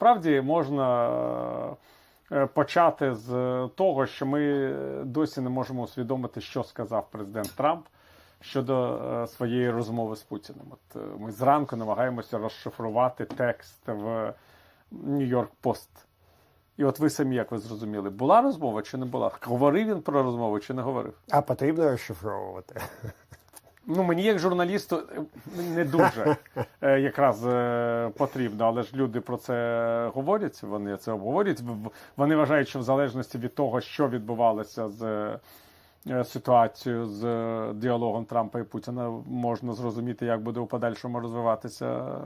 насправді можна е, почати з того, що ми досі не можемо усвідомити, що сказав президент Трамп щодо е, своєї розмови з Путіним. От е, ми зранку намагаємося розшифрувати текст в Нью-Йорк Пост. І от ви самі, як ви зрозуміли, була розмова чи не була? Говорив він про розмову чи не говорив? А потрібно розшифровувати. Ну, мені як журналісту е, не дуже е, якраз е, потрібно, але ж люди про це говорять, вони це обговорюють. Вони вважають, що в залежності від того, що відбувалося з ситуацією з діалогом Трампа і Путіна, можна зрозуміти, як буде у подальшому розвиватися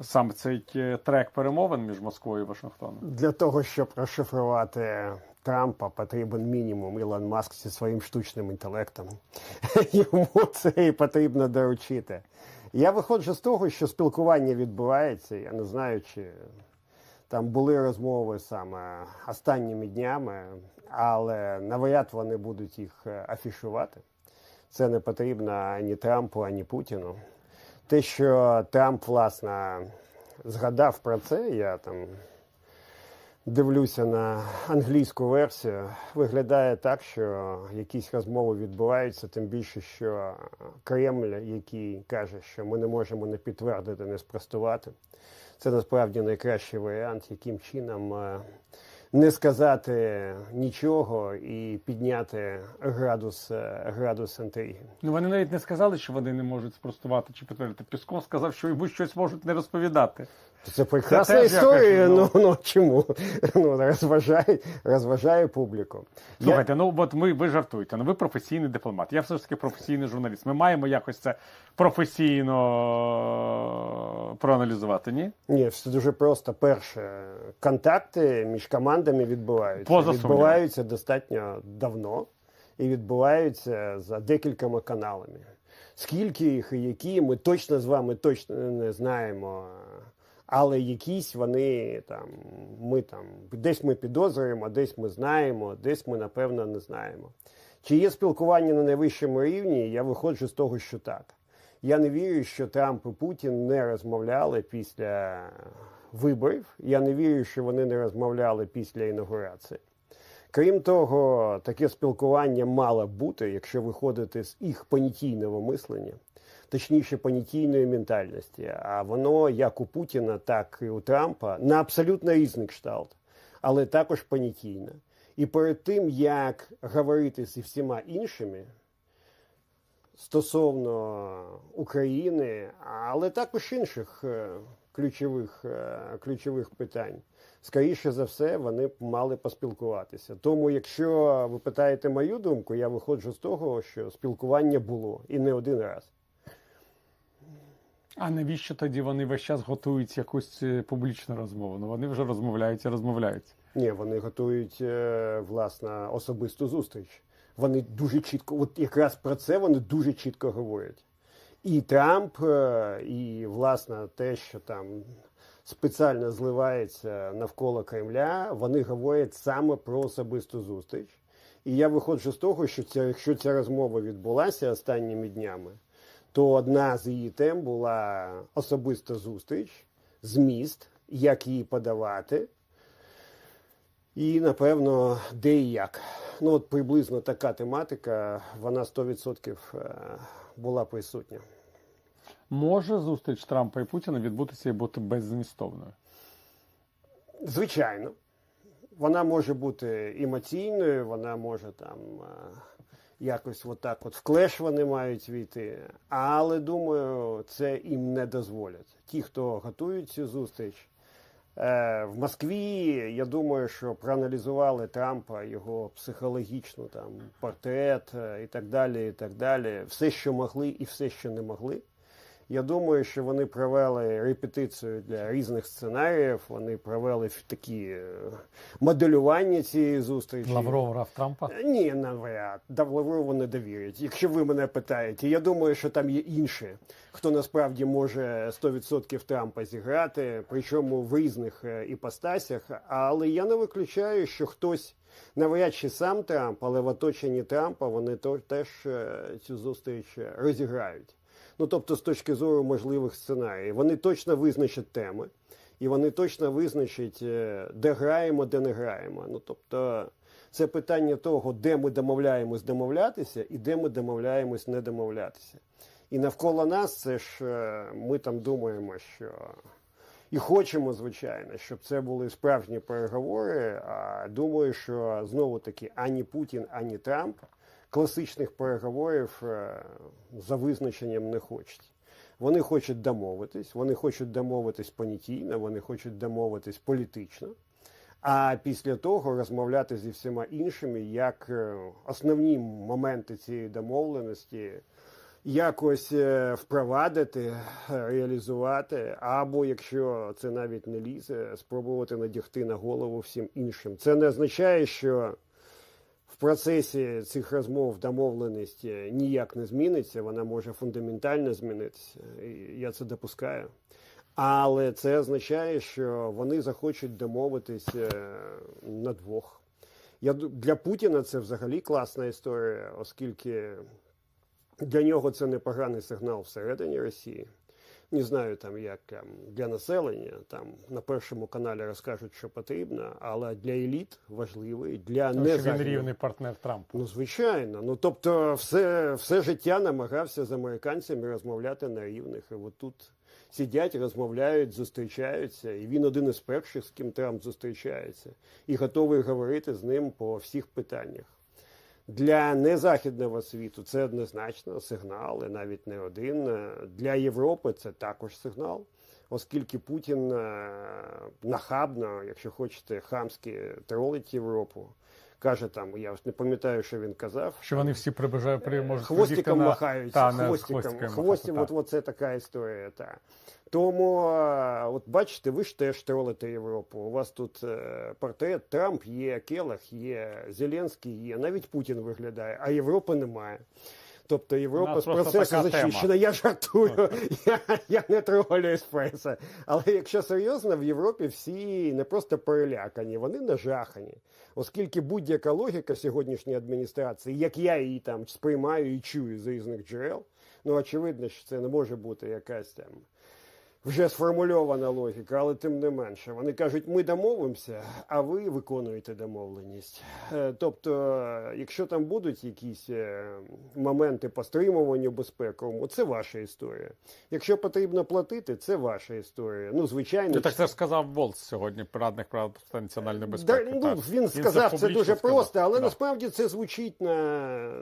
саме цей е, трек перемовин між Москвою і Вашингтоном. Для того, щоб розшифрувати Трампа, потрібен мінімум Ілон Маск зі своїм штучним інтелектом. Йому це і потрібно доручити. Я виходжу з того, що спілкування відбувається. Я не знаю, чи там були розмови саме останніми днями, але навряд вони будуть їх е, афішувати. Це не потрібно ані Трампу, ані Путіну. Те, що Трамп, власне, згадав про це, я там дивлюся на англійську версію, виглядає так, що якісь розмови відбуваються, тим більше, що Кремль, який каже, що ми не можемо не підтвердити, не спростувати, це насправді найкращий варіант, яким чином е, не сказати нічого і підняти градус, е, градус інтриги. Ну вони навіть не сказали, що вони не можуть спростувати чи підтвердити. Пісков сказав, що йому щось можуть не розповідати. Це прекрасна Це історія. якось, Ну, ну чому? Ну розважає, розважає публіку. Я- ну от ми ви жартуєте. Ну ви професійний дипломат. Я все ж таки професійний журналіст. Ми маємо якось це професійно проаналізувати, ні? Ні, все дуже просто. Перше, контакти між командами відбуваються. Поза відбуваються достатньо давно і відбуваються за декількома каналами. Скільки їх і які, ми точно з вами точно не знаємо. Але якісь вони там, ми там, десь ми підозрюємо, десь ми знаємо, десь ми напевно не знаємо. Чи є спілкування на найвищому рівні? Я виходжу з того, що так. Я не вірю, що Трамп і Путін не розмовляли після виборів. Я не вірю, що вони не розмовляли після інаугурації. Крім того, таке спілкування мало бути, якщо виходити з їх понятійного мислення, точніше понятійної ментальності. А воно як у Путіна, так і у Трампа на абсолютно різний кшталт, але також понятійне. І перед тим, як говорити зі всіма іншими, стосовно України, але також інших е, ключових, е, ключових питань. Скоріше за все, вони б мали поспілкуватися. Тому, якщо ви питаєте мою думку, я виходжу з того, що спілкування було і не один раз. А навіщо тоді вони весь час готують якусь е, публічну розмову? Ну вони вже розмовляють і розмовляють. Ні, вони готують е, власне особисту зустріч. Вони дуже чітко, от якраз про це вони дуже чітко говорять. І Трамп, е, і власне те, що там спеціально зливається навколо Кремля, вони говорять саме про особисту зустріч. І я виходжу з того, що ця, якщо ця розмова відбулася останніми днями, то одна з її тем була особиста зустріч, зміст, як її подавати, і, напевно, де і як. Ну, от приблизно така тематика, вона 100% е, була присутня. Може зустріч Трампа і Путіна відбутися і бути беззмістовною. Звичайно, вона може бути емоційною, вона може там е, якось отак от в клеш вони мають війти. Але думаю, це їм не дозволять. Ті, хто готують цю зустріч. Е, В Москві, я думаю, що проаналізували Трампа, його психологічну там портрет е, і так далі. і так далі. Все, що могли, і все, що не могли. Я думаю, що вони провели репетицію для різних сценаріїв. Вони провели такі е, моделювання цієї зустрічі. Лавров грав Трампа. Е, Ні, навряд. Да, Лаврову не довірять. Якщо ви мене питаєте, я думаю, що там є інші, хто насправді може 100% Трампа зіграти, причому в різних е, іпостасях. Але я не виключаю, що хтось навряд чи сам Трамп, але в оточенні Трампа вони теж цю зустріч розіграють. Ну тобто, з точки зору можливих сценаріїв, вони точно визначать теми, і вони точно визначать, е, де граємо, де не граємо. Ну тобто, це питання того, де ми домовляємось домовлятися, і де ми домовляємось не домовлятися. І навколо нас це ж е, ми там думаємо, що і хочемо, звичайно, щоб це були справжні переговори. А думаю, що знову таки ані Путін, ані Трамп класичних переговорів е, за визначенням не хочуть. Вони хочуть домовитись, вони хочуть домовитись понятійно, вони хочуть домовитись політично. А після того розмовляти зі всіма іншими, як е, основні моменти цієї домовленості якось е, впровадити, реалізувати, або якщо це навіть не лізе, спробувати надягти на голову всім іншим. Це не означає, що в процесі цих розмов домовленість ніяк не зміниться, вона може фундаментально змінитися. Я це допускаю. Але це означає, що вони захочуть домовитись е, на двох. Я для Путіна це взагалі класна історія, оскільки для нього це непоганий сигнал всередині Росії. Не знаю там, як там, для населення, там на першому каналі розкажуть, що потрібно, але для еліт важливий, для Тому що він рівний партнер Трампа. Ну, звичайно. Ну тобто, все, все життя намагався з американцями розмовляти на рівних. І от тут сидять, розмовляють, зустрічаються, і він один із перших, з ким Трамп зустрічається, і готовий говорити з ним по всіх питаннях. Для незахідного світу це однозначно сигнал, і навіть не один. Е, Для Європи це також сигнал, оскільки Путін е, нахабно, якщо хочете, хамськи тролить Європу. Каже там, я не пам'ятаю, що він казав. Що вони всі прибажають при можуть Хвостиком на- махають, Та, хвостиком, хвостиком махати, от, от це така історія. Та. Тому, е, от бачите, ви ж теж тролите Європу. У вас тут е, портрет Трамп є, Келах є, Зеленський є, навіть Путін виглядає, а Європи немає. Тобто Європа з процесу зачищена. Я жартую, я, я не тролю еспресо. Але якщо серйозно, в Європі всі не просто перелякані, вони нажахані. Оскільки будь-яка логіка сьогоднішньої адміністрації, як я її там сприймаю і чую з різних джерел, ну очевидно, що це не може бути якась там вже сформульована логіка, але тим не менше. Вони кажуть, ми домовимося, а ви виконуєте домовленість. Е, Тобто, якщо там будуть якісь е, моменти по стримуванню безпековому, це ваша історія. Якщо потрібно платити, це ваша історія. Ну, звичайно, так це ж сказав Болт сьогодні, радник прав національної Да, ну, так. він сказав це, публічно дуже сказав. просто, але Да. насправді це звучить на,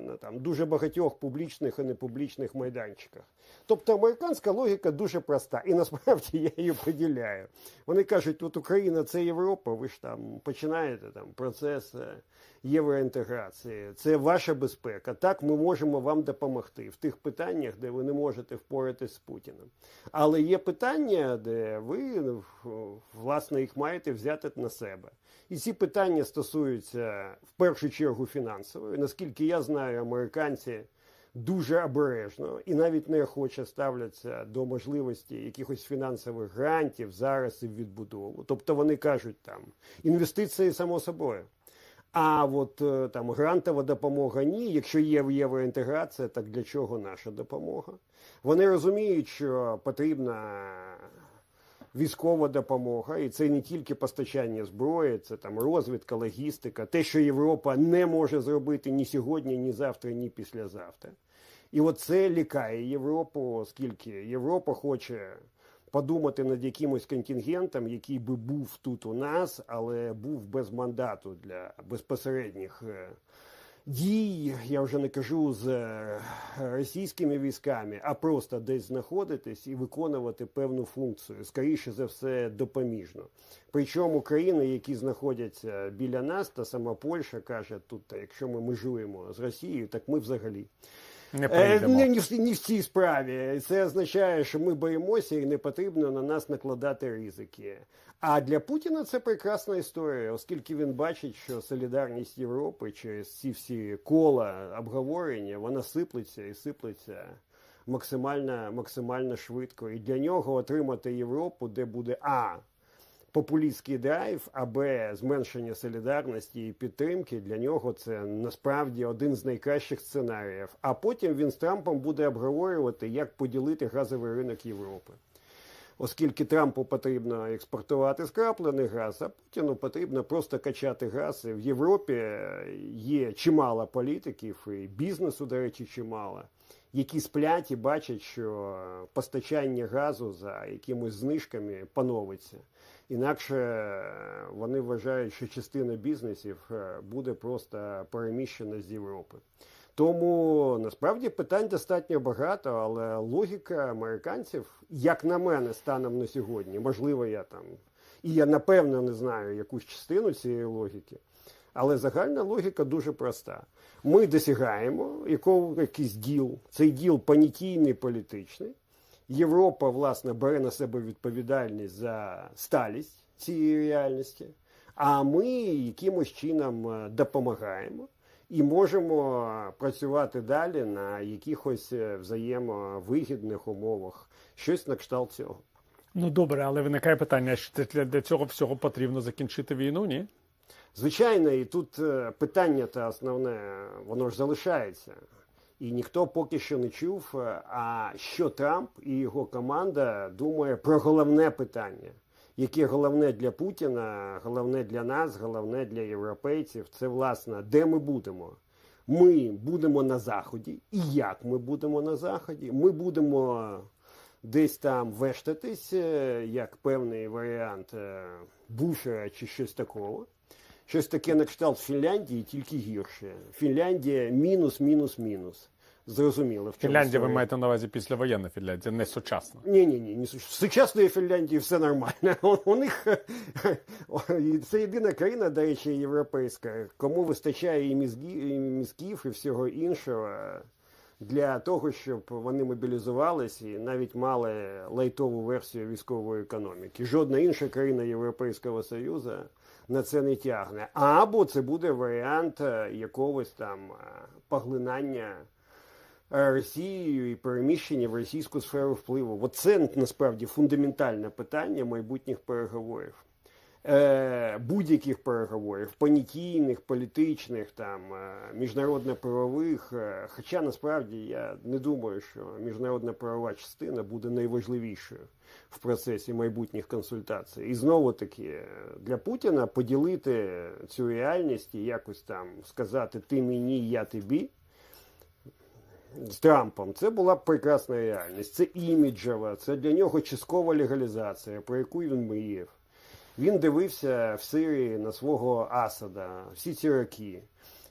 на там, дуже багатьох публічних і непублічних майданчиках. Тобто американська логіка дуже проста, і насправді я її поділяю. Вони кажуть, тут Україна це Європа, ви ж там починаєте там процес е, євроінтеграції, це ваша безпека. Так, ми можемо вам допомогти в тих питаннях, де ви не можете впоратись з Путіним. Але є питання, де ви ну, власне їх маєте взяти на себе. І ці питання стосуються в першу чергу фінансової. Наскільки я знаю, американці дуже обережно і навіть неохоче ставляться до можливості якихось фінансових грантів зараз і в відбудову. Тобто вони кажуть там інвестиції само собою. А от е, там грантова допомога ні. Якщо є євроінтеграція, так для чого наша допомога? Вони розуміють, що потрібна військова допомога, і це не тільки постачання зброї, це там розвідка, логістика, те, що Європа не може зробити ні сьогодні, ні завтра, ні післязавтра. І от це лякає Європу, оскільки Європа хоче подумати над якимось контингентом, який би був тут у нас, але був без мандату для безпосередніх е, дій, я вже не кажу з е, російськими військами, а просто десь знаходитись і виконувати певну функцію, скоріше за все, допоміжно. Причому країни, які знаходяться біля нас, та сама Польща каже, тут, якщо ми межуємо з Росією, так ми взагалі. Не Е, прийдемо. Не, не, не в цій справі. Це означає, що ми боїмося і не потрібно на нас накладати ризики. А для Путіна це прекрасна історія, оскільки він бачить, що солідарність Європи через ці всі кола обговорення вона сиплеться і сиплеться максимально, максимально швидко. І для нього отримати Європу, де буде А. Популістський драйв, а Б. зменшення солідарності і підтримки для нього це насправді один з найкращих сценаріїв. А потім він з Трампом буде обговорювати, як поділити газовий ринок Європи. Оскільки Трампу потрібно експортувати скраплений газ, а Путіну потрібно просто качати газ. В Європі є чимало політиків, і бізнесу, до речі, чимало, які сплять і бачать, що постачання газу за якимись знижками поновиться. Інакше е, вони вважають, що частина бізнесів е, буде просто переміщена з Європи. Тому насправді питань достатньо багато, але логіка американців, як на мене, станом на сьогодні, можливо, я там, і я напевно не знаю якусь частину цієї логіки, але загальна логіка дуже проста. Ми досягаємо якого якийсь діл, цей діл понятійний політичний. Європа, власне, бере на себе відповідальність за сталість цієї реальності, а ми якимось чином е, допомагаємо і можемо працювати далі на якихось е, взаємовигідних умовах, щось на кшталт цього. Ну добре, але виникає питання, що для, для цього всього потрібно закінчити війну, ні? Звичайно, і тут е, питання та основне, воно ж залишається. І ніхто поки що не чув, е, а що Трамп і його команда думає про головне питання, яке головне для Путіна, головне для нас, головне для європейців. Це власне, де ми будемо. Ми будемо на заході, і як ми будемо на заході? Ми будемо десь там вештатись, е, як певний варіант е, бушера чи щось такого. Щось таке на кшталт Фінляндії, тільки гірше. Фінляндія мінус, мінус, мінус. Зрозуміло. В чому Фінляндія, ви маєте на увазі післявоєнна Фінляндія, не сучасна. Ні, ні, ні, не суч- в сучасної Фінляндії все нормально. У- У них це єдина країна, до речі, європейська, кому вистачає і мізків, і всього іншого для того, щоб вони мобілізувалися і навіть мали лайтову версію військової економіки. Жодна інша країна Європейського Союзу на це не тягне. Або це буде варіант е, якогось там е, поглинання. Е, Росією і переміщення в російську сферу впливу. От це насправді фундаментальне питання майбутніх переговорів. Е, будь-яких переговорів, понятійних, політичних, там, е, міжнародно-правових. Хоча насправді я не думаю, що міжнародна правова частина буде найважливішою в процесі майбутніх консультацій. І знову таки для Путіна поділити цю реальність і якось там сказати ти мені, я тобі з Трампом, це була прекрасна реальність. Це іміджева, це для нього часткова легалізація, про яку він мріяв. Він дивився в Сирії на свого Асада всі ці роки.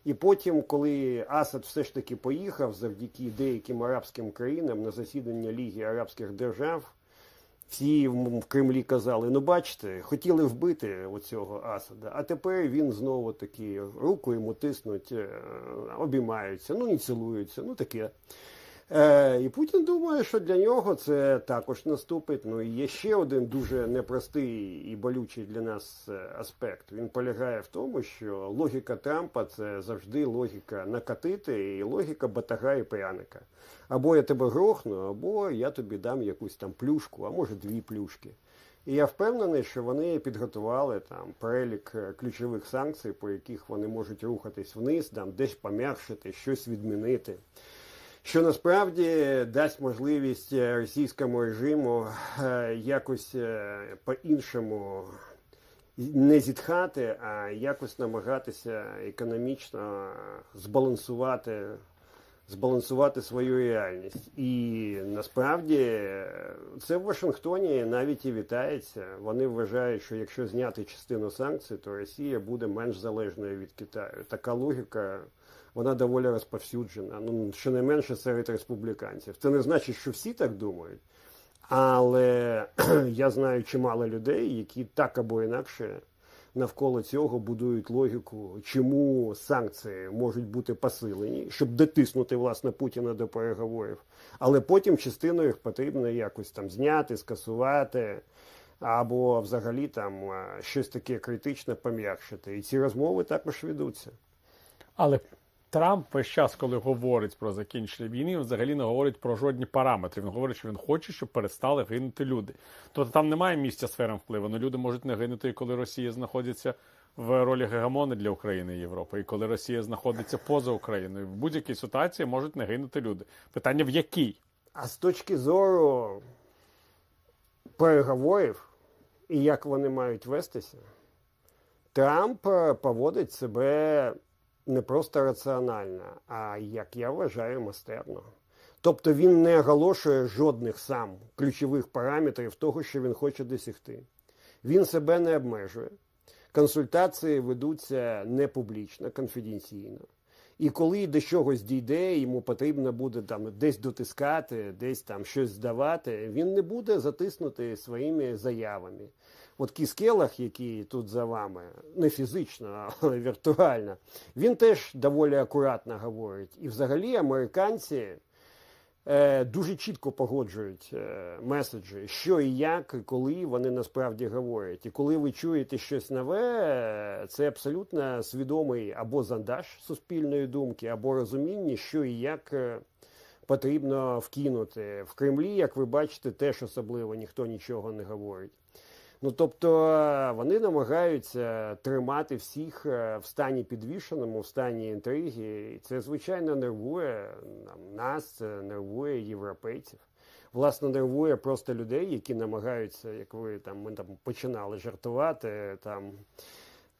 І потім, коли Асад все ж таки поїхав завдяки деяким арабським країнам на засідання Ліги Арабських Держав, всі в Кремлі казали: ну бачите, хотіли вбити оцього Асада, а тепер він знову таки руку йому тиснуть, е, обіймаються, ну і цілуються, ну таке. Е, і Путін думає, що для нього це також наступить. Ну і є ще один дуже непростий і болючий для нас е, аспект. Він полягає в тому, що логіка Трампа це завжди логіка накатити і логіка батага і пряника. Або я тебе грохну, або я тобі дам якусь там плюшку, а може дві плюшки. І я впевнений, що вони підготували там перелік е, ключових санкцій, по яких вони можуть рухатись вниз, там десь пом'якшити, щось відмінити. Що насправді дасть можливість е, російському режиму е, якось е, по-іншому не зітхати, а якось намагатися економічно збалансувати, збалансувати свою реальність. І насправді це в Вашингтоні навіть і вітається. Вони вважають, що якщо зняти частину санкцій, то Росія буде менш залежною від Китаю. Така логіка. Вона доволі розповсюджена, ну щонайменше серед республіканців. Це не значить, що всі так думають, але я знаю чимало людей, які так або інакше навколо цього будують логіку, чому санкції можуть бути посилені, щоб дотиснути власне Путіна до переговорів, але потім частину їх потрібно якось там зняти, скасувати. Або взагалі там е, щось таке критичне пом'якшити. І ці розмови також ведуться. Але Трамп весь час, коли говорить про закінчення війни, він взагалі не говорить про жодні параметри. Він говорить, що він хоче, щоб перестали гинути люди. Тобто там немає місця сферам впливу. Ну люди можуть не гинути, і коли Росія знаходиться в ролі гегемони для України і Європи, і коли Росія знаходиться поза Україною. В будь-якій ситуації можуть не гинути люди. Питання в якій? А з точки зору переговорів і як вони мають вестися, Трамп е, поводить себе не просто раціонально, а як я вважаю, майстерно. Тобто він не оголошує жодних сам ключових параметрів того, що він хоче досягти. Він себе не обмежує. Консультації ведуться не публічно, конфіденційно. І коли до чогось дійде, йому потрібно буде там десь дотискати, десь там щось здавати, він не буде затиснути своїми заявами. От Кіскелах, який тут за вами, не фізично, але віртуально, він теж доволі акуратно говорить. І взагалі американці е, дуже чітко погоджують е, меседжі, що і як, і коли вони насправді говорять. І коли ви чуєте щось нове, е, це абсолютно свідомий або зандаж суспільної думки, або розуміння, що і як. Потрібно вкинути в Кремлі, як ви бачите, теж особливо ніхто нічого не говорить. Ну тобто е, вони намагаються тримати всіх е, в стані підвішеному, в стані інтриги. І це звичайно нервує нас, це нервує європейців. Власне, нервує просто людей, які намагаються, як ви там ми там починали жартувати, там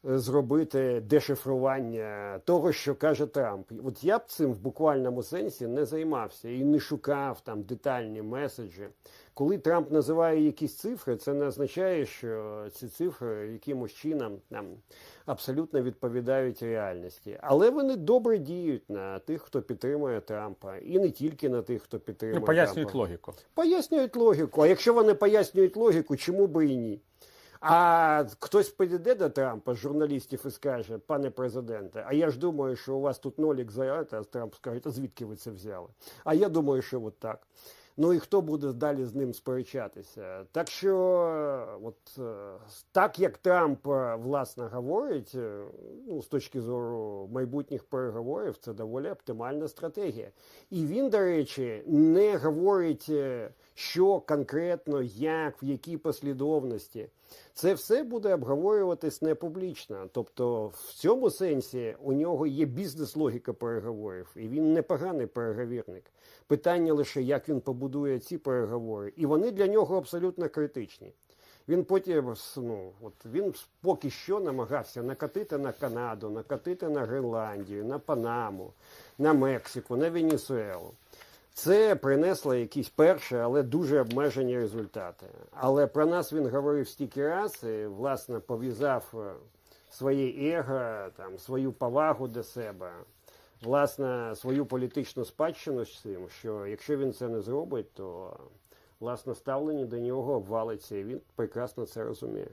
зробити дешифрування того, що каже Трамп. От я б цим в буквальному сенсі не займався і не шукав там детальні меседжі. Коли Трамп називає якісь цифри, це не означає, що ці цифри якимось чином там абсолютно відповідають реальності. Але вони добре діють на тих, хто підтримує Трампа, і не тільки на тих, хто підтримує Ну, пояснюють Трампа. логіку. Пояснюють логіку. А якщо вони пояснюють логіку, чому би і ні? А хтось підійде до Трампа з журналістів і скаже, пане президенте, а я ж думаю, що у вас тут нолік за це, а Трамп скаже, а звідки ви це взяли? А я думаю, що от так. Ну і хто буде далі з ним сперечатися? Так що, от е, так як Трамп е, власне говорить, е, ну з точки зору майбутніх переговорів, це доволі оптимальна стратегія. І він, до речі, не говорить, що конкретно, як, в якій послідовності. Це все буде обговорюватись не публічно. Тобто, в цьому сенсі у нього є бізнес-логіка переговорів, і він непоганий переговірник. Питання лише, як він побудує ці переговори, і вони для нього абсолютно критичні. Він потім ну, от він поки що намагався накатити на Канаду, накатити на Гренландію, на Панаму, на Мексику, на Венесуелу. Це принесло якісь перші, але дуже обмежені результати. Але про нас він говорив стільки раз, і, власне, пов'язав е, своє его, там, свою повагу до себе, власне, свою політичну спадщину з цим, що якщо він це не зробить, то власне ставлення до нього обвалиться, і він прекрасно це розуміє.